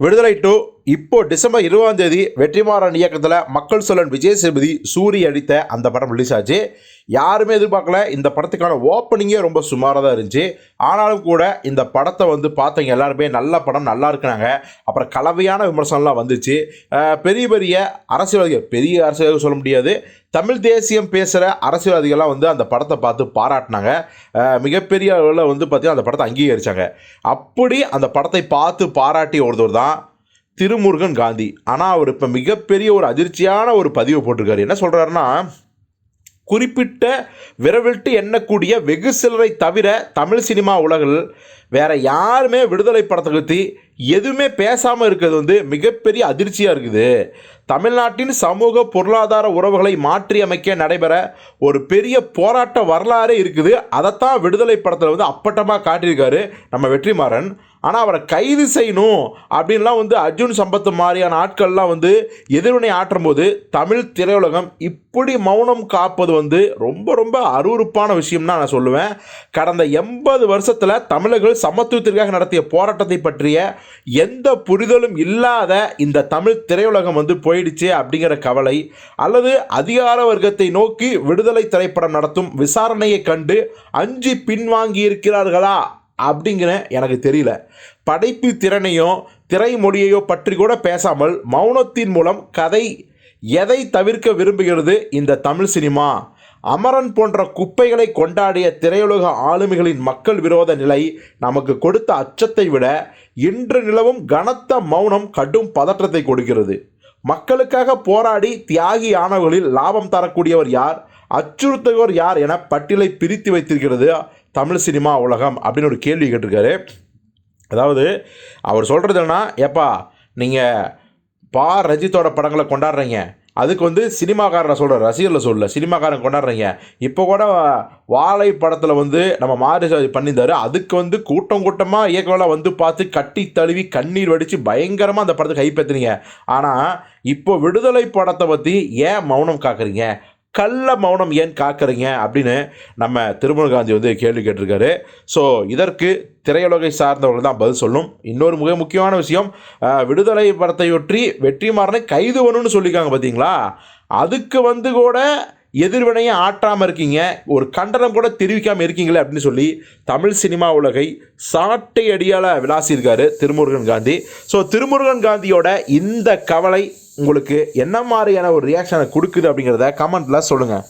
விடுதலை டூ இப்போ டிசம்பர் இருபதாம் தேதி வெற்றிமாறன் இயக்கத்தில் மக்கள் சொல்லன் விஜய் சேதுபதி சூரி அடித்த அந்த படம் ரிலீஸ் ஆச்சு. யாருமே எதிர்பார்க்கல. இந்த படத்துக்கான ஓப்பனிங்கே ரொம்ப சுமாராக தான் இருந்துச்சு. ஆனாலும் கூட இந்த படத்தை வந்து பார்த்தவங்க எல்லாருமே நல்ல படம் நல்லா இருக்கிறாங்க. அப்புறம் கலவையான விமர்சனம்லாம் வந்துச்சு. பெரிய பெரிய அரசியல்வாதிகள் பெரிய அரசியல்வாதிகள் சொல்ல முடியாது. தமிழ் தேசியம் பேசுகிற அரசியல்வாதிகள்லாம் வந்து அந்த படத்தை பார்த்து பாராட்டினாங்க. மிகப்பெரிய அளவில் வந்து பார்த்திங்கன்னா அந்த படத்தை அங்கீகரித்தாங்க அப்படி அந்த படத்தை பார்த்து பாராட்டி ஒருத்தர் தான் திருமுருகன் காந்தி. ஆனால் அவர் இப்போ மிகப்பெரிய ஒரு அதிர்ச்சியான ஒரு பதிவு போட்டிருக்காரு. என்ன சொல்கிறாருன்னா குறிப்பிட்ட விரவிட்டு எண்ணக்கூடிய வெகு சிலரை தவிர தமிழ் சினிமா உலகில் வேற யாருமே விடுதலை படத்தை பற்றி எதுவுமே பேசாமல் இருக்கிறது வந்து மிகப்பெரிய அதிர்ச்சியாக இருக்குது. தமிழ்நாட்டின் சமூக பொருளாதார உறவுகளை மாற்றி அமைக்க நடைபெற ஒரு பெரிய போராட்ட வரலாறே இருக்குது. அதைத்தான் விடுதலை படத்தில் வந்து அப்பட்டமாக காட்டியிருக்காரு நம்ம வெற்றிமாறன். ஆனால் அவரை கைது செய்யணும் அப்படின்லாம் வந்து அர்ஜுன் சம்பத் மாதிரியான ஆட்கள்லாம் வந்து எதிர்வினை ஆற்றும் போது தமிழ் திரையுலகம் இப்படி மௌனம் காப்பது வந்து ரொம்ப ரொம்ப அருவருப்பான விஷயம்னா நான் சொல்லுவேன். கடந்த எண்பது வருஷத்தில் தமிழர்கள் சமத்துவத்திற்காக நடத்திய போராட்டத்தை பற்றிய எந்த புரிதலும் இல்லாத இந்த தமிழ் திரையுலகம் வந்து போயிடுச்சு அப்படிங்கிற கவலை அல்லது அதிகார வர்க்கத்தை நோக்கி விடுதலை திரைப்படம் நடத்தும் விசாரணையை கண்டு அஞ்சு பின்வாங்கி இருக்கிறார்களா அப்படிங்கிற எனக்கு தெரியல. படைப்பு திறனையோ திரைமொழியையோ பற்றி கூட பேசாமல் மௌனத்தின் மூலம் கதை எதை தவிர்க்க விரும்புகிறது இந்த தமிழ் சினிமா? அமரன் போன்ற குப்பைகளை கொண்டாடிய திரையுலக ஆளுமைகளின் மக்கள் விரோத நிலை நமக்கு கொடுத்த அச்சத்தை விட இன்று நிலவும் கனத்த மௌனம் கடும் பதற்றத்தை கொடுக்கிறது. மக்களுக்காக போராடி தியாகி ஆனவர்களில் லாபம் தரக்கூடியவர் யார்? அச்சுறுத்துவர் யார் என பட்டியலை பிரித்து வைத்திருக்கிறது தமிழ் சினிமா உலகம் அப்படின்னு ஒரு கேள்வி கேட்டிருக்காரு. அதாவது அவர் சொல்கிறது என்னன்னா ஏப்பா நீங்கள் பா. ரஜித்தோட படங்களை கொண்டாடுறீங்க. அதுக்கு வந்து சினிமாக்காரரை சொல்கிற ரசிகர்களை சொல்ல சினிமாக்காரன் கொண்டாடுறீங்க. இப்போ கூட வாழை படத்தில் வந்து நம்ம மாரி பண்ணியிருந்தாரு. அதுக்கு வந்து கூட்டம் கூட்டமாக இயக்கவெல்லாம் வந்து பார்த்து கட்டி தழுவி கண்ணீர் வடித்து பயங்கரமாக அந்த படத்துக்கு கைப்பற்றுறீங்க ஆனால் இப்போ விடுதலை படத்தை பற்றி ஏன் மௌனம் காக்குறீங்க? கள்ள மௌனம் ஏன் காக்கிறீங்க அப்படின்னு நம்ம திருமண காந்தி வந்து கேள்வி கேட்டிருக்காரு. ஸோ இதற்கு திரையுலகை சார்ந்தவர்கள் தான் பதில் சொல்லும் இன்னொரு மிக முக்கியமான விஷயம் விடுதலை படத்தையொற்றி வெற்றிமாறனை கைது பண்ணணும்னு சொல்லியிருக்காங்க பார்த்தீங்களா அதுக்கு வந்து கூட எதிர்வினையை ஆற்றாமல் இருக்கீங்க. ஒரு கண்டனம் கூட தெரிவிக்காமல் இருக்கீங்களே அப்படின்னு சொல்லி தமிழ் சினிமா உலகை சாட்டை அடியால் விளாசியிருக்காரு திருமுருகன் காந்தி. ஸோ திருமுருகன் காந்தியோட இந்த கவலை உங்களுக்கு என்ன மாதிரியான ஒரு ரியாக்ஷனை கொடுக்குது அப்படிங்கிறத கமெண்ட்டில் சொல்லுங்கள்